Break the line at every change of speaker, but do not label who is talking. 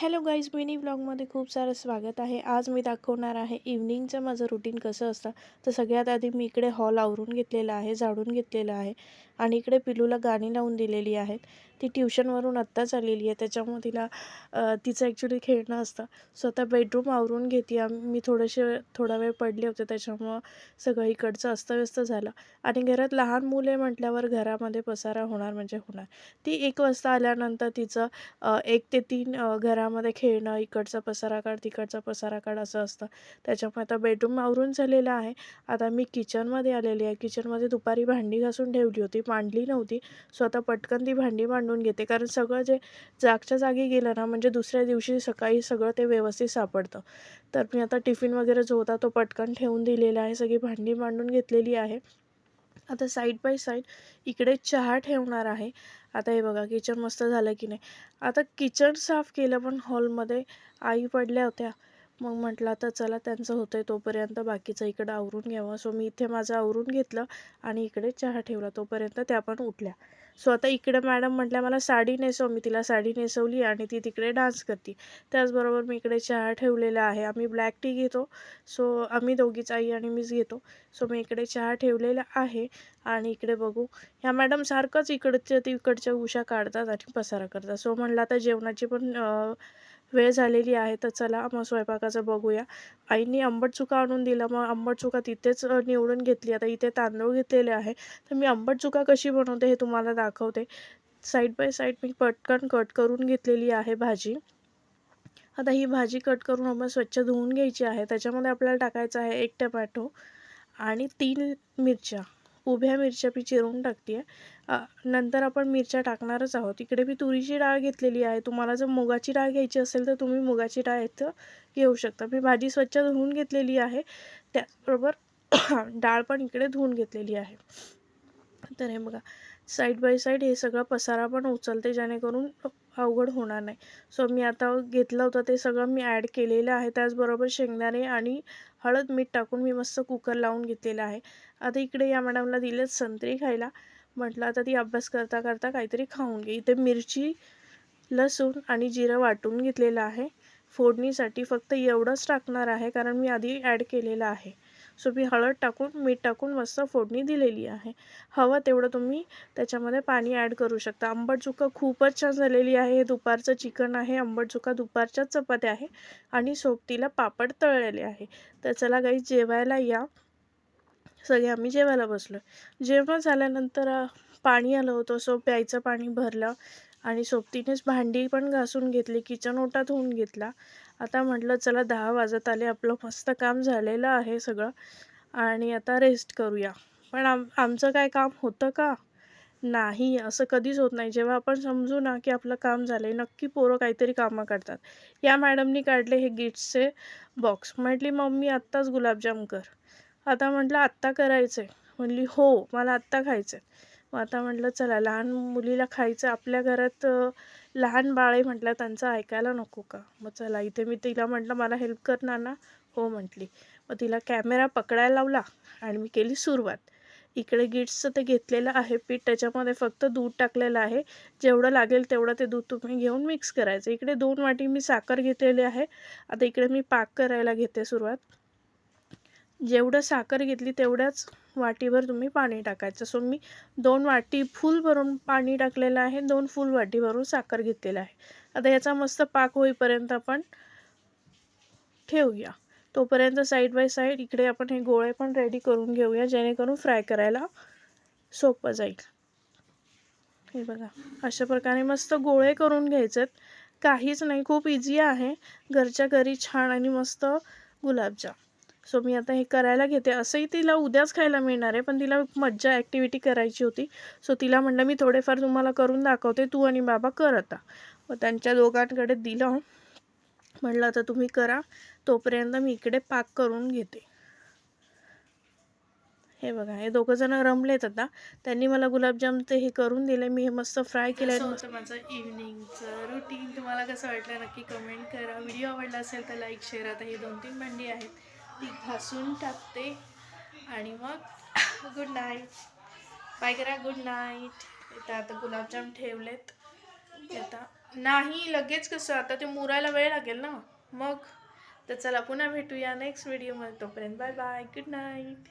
Hello guys mini ब्लॉगमध्ये खूप सारं स्वागत आहे. आज मी दाखवणार आहे इव्हनिंगचं माझं रुटीन कसं असतं. तर सगळ्यात आधी मी इकडे हॉल आवरून घेतलेला आहे झाडून घेतलेला आहे आणि इकडे पिलूला गाणी लावून दिलेली आहेत. ती ट्युशनवरून आत्ताच आलेली आहे त्याच्यामुळे तिला तिचं ॲक्च्युली खेळणं असतं. स्वतः बेडरूम आवरून घेते आम्ही मी थोडेसे थोडा वेळ पडले होते त्याच्यामुळं सगळं इकडचं अस्तव्यस्त झालं. आणि घरात लहान मुले म्हटल्यावर घरामध्ये पसारा होणार म्हणजे होणार. ती एक वाजता आल्यानंतर तिचं एक ते तीन घरा घरामध्ये खेळणं इकडचा पसारा काढ तिकडचा पसारा काढ असं असतं. त्याच्यामुळे आता बेडरूम आवरून झालेलं आहे. आता मी किचनमध्ये आलेली आहे. किचनमध्ये दुपारी भांडी घासून ठेवली होती. मांडली नव्हती. सो आता पटकन ती भांडी मांडून घेते. कारण सगळं जे जागच्या जागी गेलं ना म्हणजे दुसऱ्या दिवशी सकाळी सगळं ते व्यवस्थित सापडतं. तर मी आता टिफिन वगैरे जो होता तो पटकन ठेवून दिलेला आहे. सगळी भांडी मांडून घेतलेली आहे. आता साईड बाय साईड इकडे चहा ठेवणार आहे. आता हे बघा किचन मस्त झालं की नाही. आता किचन साफ केलं पण हॉलमध्ये आई पडल्या होत्या. मग म्हटलं आता चला त्यांचं होतं आहे तोपर्यंत बाकीचं इकडं आवरून घ्यावं. सो मी इथे माझं आवरून घेतलं आणि इकडे चहा ठेवला. तोपर्यंत त्या पण उठल्या. सो आता इकडे मॅडम म्हटल्या मला साडी नेसव. मी तिला साडी नेसवली आणि ती तिकडे डान्स करते. त्याचबरोबर मी इकडे चहा ठेवलेला आहे. आम्ही ब्लॅक टी घेतो. सो आम्ही दोघीच आई आणि मीच घेतो. सो मी इकडे चहा ठेवलेला आहे आणि इकडे बघू. ह्या मॅडम सारखंच इकडच्या तिकडच्या उशा काढतात आणि पसारा करतात. सो म्हणलं आता जेवणाची पण वेळ झालेली आहे तर चला मग स्वयंपाकाचं बघूया. आईनी आंबट चुका आणून दिला मग आंबट चुका तिथेच निवडून घेतली. आता इथे तांदूळ घेतलेले आहे. तर मी आंबट चुका कशी बनवते हे तुम्हाला दाखवते. साईड बाय साईड मी पटकन कट करून घेतलेली आहे भाजी. आता ही भाजी कट करून आपण स्वच्छ धुवून घ्यायची आहे. त्याच्यामध्ये आपल्याला टाकायचं आहे एक टमॅटो आणि तीन मिरच्या. उभ्या मिरच्या मी चिरून टाकते आहे नंतर आपण मिरच्या टाकणारच आहोत. इकडे मी तुरीची डाळ घेतलेली आहे. तुम्हाला जर मुगाची डाळ घ्यायची असेल तर तुम्ही मुगाची डाळ इथं घेऊ शकता. मी भाजी स्वच्छ धुवून घेतलेली आहे. त्याचबरोबर डाळ पण इकडे धुवून घेतलेली आहे. तर हे बघा साईड बाय साईड हे सगळं पसारा पण उचलते जेणेकरून अवघड होणार नाही. सो मी आता घेतलं होतं ते सगळं मी ॲड केलेलं आहे. त्याचबरोबर शेंगदाणे आणि हळद मीठ टाकून मी मस्त कुकर लावून घेतलेलं आहे. आता इकडे या मॅडमला दिलेत संत्री खायला. म्हटलं आता ती अभ्यास करता करता काहीतरी खाऊन घे. इथे मिरची लसूण आणि जिरं वाटून घेतलेलं आहे. फोडणीसाठी फक्त एवढंच टाकणार आहे कारण मी आधी ॲड केलेलं आहे. सो मी हळद टाकून मीठ टाकून मस्त फोडणी दिलेली आहे. हवं तेवढं तुम्ही त्याच्यामध्ये पाणी ॲड करू शकता. आंबट चुका खूपच छान झालेली आहे. हे दुपारचं चिकन आहे. आंबट चुका दुपारच्याच चपात्या आहे. आणि सोबतीला पापड तळलेले आहे. तर चला काही जेवायला या. सगळे आम्ही जेवायला बसलो जेवण झाल्यानंतर पाणी आलं होतं. सो प्यायचं पाणी भरलं. आणि सोबतीनेच भांडी पण घासून घेतली. किचन ओटा धुवून घेतला. आता म्हटलं चला दहा वाजत आले आपलं मस्त काम झालेलं आहे सगळं आणि आता रेस्ट करूया. पण आम आमचं काय काम होतं का? नाही असं कधीच होत नाही. जेव्हा आपण समजू ना की आपलं काम झालं आहे नक्की पोरं काहीतरी कामं करतात. या मॅडमनी काढले हे गिट्सचे बॉक्स म्हटली मम्मी आत्ताच गुलाबजाम कर. आता म्हटलं आत्ता करायचं आहे म्हणली हो मला आत्ता खायचं आहे मग आता म्हटलं चला लहान मुलीला खायचं आपल्या घरात लहान बाळ आहे म्हटलं त्यांचं ऐकायला नको का? मग चला इथे मी तिला म्हटलं मला हेल्प करणार ना? हो म्हटली. मग तिला कॅमेरा पकडायला लावला आणि मी केली सुरुवात. इकडे गिट्सचं ते घेतलेलं आहे पीठ त्याच्यामध्ये फक्त दूध टाकलेलं आहे. जेवढं लागेल तेवढं ते दूध तुम्ही घेऊन मिक्स करायचं. इकडे दोन वाटी मी साखर घेतलेली आहे. आता इकडे मी पाक करायला घेते सुरुवात. जेवढं साखर घेतली तेवढ्याच वाटीभर तुम्ही पाणी टाकायचं. सो मी दोन वाटी फुल भरून पाणी टाकलेलं आहे. दोन फुल वाटी भरून साखर घेतलेलं आहे. आता याचा मस्त पाक होईपर्यंत आपण ठेवूया. तोपर्यंत साईड बाय साईड इकडे आपण हे गोळे पण रेडी करून घेऊया जेणेकरून फ्राय करायला सोपं जाईल. हे बघा अशा प्रकारे मस्त गोळे करून घ्यायचेत. काहीच नाही खूप इझी आहे. घरच्या घरी छान आणि मस्त गुलाबजाम. सो मी आता हे करायला घेते. असंही तिला उद्याच खायला मिळणार आहे पण तिला मज्जा ॲक्टिव्हिटी करायची होती. सो तिला म्हणलं मी थोडेफार तुम्हाला करून दाखवते तू आणि बाबा कर आता. मग त्यांच्या दोघांकडे दिलं. म्हटलं आता तुम्ही करा तोपर्यंत मी इकडे पाक करून घेते. हे बघा हे दोघं जण रमलेत आता. त्यांनी मला गुलाबजाम ते हे करून दिले. मी हे मस्त फ्राय केलं होतं माझं इव्हनिंगचं रुटीन तुम्हाला कसं वाटलं नक्की कमेंट करा. व्हिडिओ आवडला असेल तर लाईक शेअर आता ही दोन तीन भांडी आहेत. ती घासून टाकते. आणि मग गुड नाईट. बाय करा गुड नाईट. इथं आता गुलाबजाम ठेवलेत. आता नाही लगेच कसं आता ते मुरायला वेळ लागेल ना. मग तर चला पुन्हा भेटूया नेक्स्ट व्हिडिओमध्ये. तोपर्यंत बाय बाय गुड नाईट.